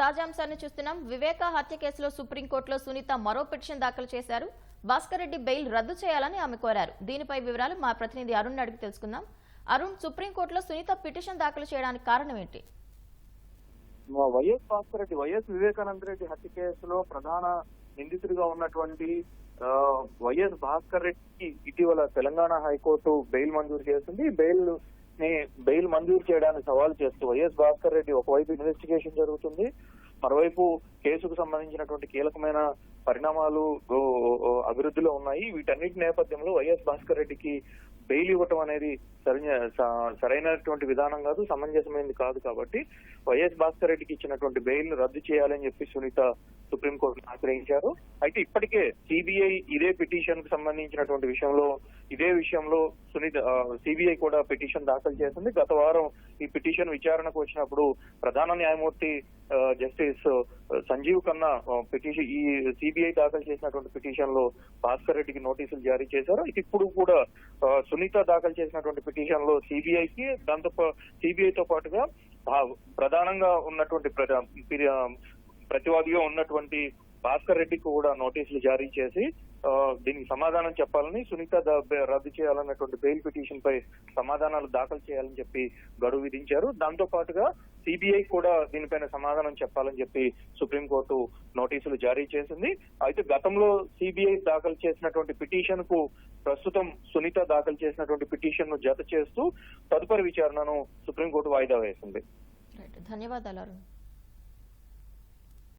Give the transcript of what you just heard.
తాజా అంశాన్ని చూస్తున్నాం. వివేక హత్య కేసులో సుప్రీంకోర్టులో సునీత మరో పిటిషన్ దాఖలు చేశారు. భాస్కర్ రెడ్డి బెయిల్ రద్దు చేయాలని ఆమె కోరారు. దీనిపై వివరాలు మా ప్రతినిధి అరుణ్ అడిగి తెలుసుకుందాం. అరుణ్ సుప్రీంకోర్టులో సునీత పిటిషన్ దాఖలు చేయడానికి కారణం ఏంటి? వైఎస్ భాస్కర్ రెడ్డి వైఎస్ వివేకానంద రెడ్డి హత్య కేసులో ప్రధాన నిందితుడిగా ఉన్నటువంటి వైఎస్ భాస్కర్ రెడ్డికి ఇటీవల తెలంగాణ హైకోర్టు బెయిల్ మంజూరు చేసింది. బెయిల్ ని బెయిల్ మంజూరు చేయడానికి సవాల్ చేస్తూ వైఎస్ భాస్కర్ రెడ్డి ఒకవైపు ఇన్వెస్టిగేషన్ జరుగుతుంది మరోవైపు కేసుకు సంబంధించినటువంటి కీలకమైన పరిణామాలు అభివృద్ధిలో ఉన్నాయి. వీటన్నిటి నేపథ్యంలో వైఎస్ భాస్కర్ రెడ్డికి బెయిల్ ఇవ్వటం అనేది సరైనటువంటి విధానం కాదు సమంజసమైనది కాదు కాబట్టి వైఎస్ భాస్కర్ రెడ్డికి ఇచ్చినటువంటి బెయిల్ రద్దు చేయాలని చెప్పి సునీత సుప్రీంకోర్టును ఆశ్రయించారు. అయితే ఇప్పటికే సిబిఐ ఇదే పిటిషన్కు సంబంధించినటువంటి విషయంలో ఇదే విషయంలో సునీత సిబిఐ కూడా పిటిషన్ దాఖలు చేసింది. గత వారం ఈ పిటిషన్ విచారణకు వచ్చినప్పుడు ప్రధాన న్యాయమూర్తి జస్టిస్ సంజీవ్ ఖన్నా పిటిషన్ ఈ సిబిఐ దాఖలు చేసినటువంటి పిటిషన్లో భాస్కర్ రెడ్డికి నోటీసులు జారీ చేశారు. అయితే ఇప్పుడు కూడా సునీత దాఖలు చేసినటువంటి పిటిషన్లో సిబిఐకి దాంతో సిబిఐతో పాటుగా ప్రధానంగా ఉన్నటువంటి ప్రతివాదిగా ఉన్నటువంటి భాస్కర్ రెడ్డికి కూడా నోటీసులు జారీ చేసి దీనికి సమాధానం చెప్పాలని సునీత రద్దు చేయాలన్నటువంటి బెయిల్ పిటిషన్ పై సమాధానాలు దాఖలు చేయాలని చెప్పి గడువు విధించారు. దాంతో పాటుగా సిబిఐ కూడా దీనిపైన సమాధానం చెప్పాలని చెప్పి సుప్రీంకోర్టు నోటీసులు జారీ చేసింది. అయితే గతంలో సిబిఐ దాఖలు చేసినటువంటి పిటిషన్కు ప్రస్తుతం సునీత దాఖలు చేసినటువంటి పిటిషన్ను జత చేస్తూ తదుపరి విచారణను సుప్రీంకోర్టు వాయిదా వేసింది. ధన్యవాదాలు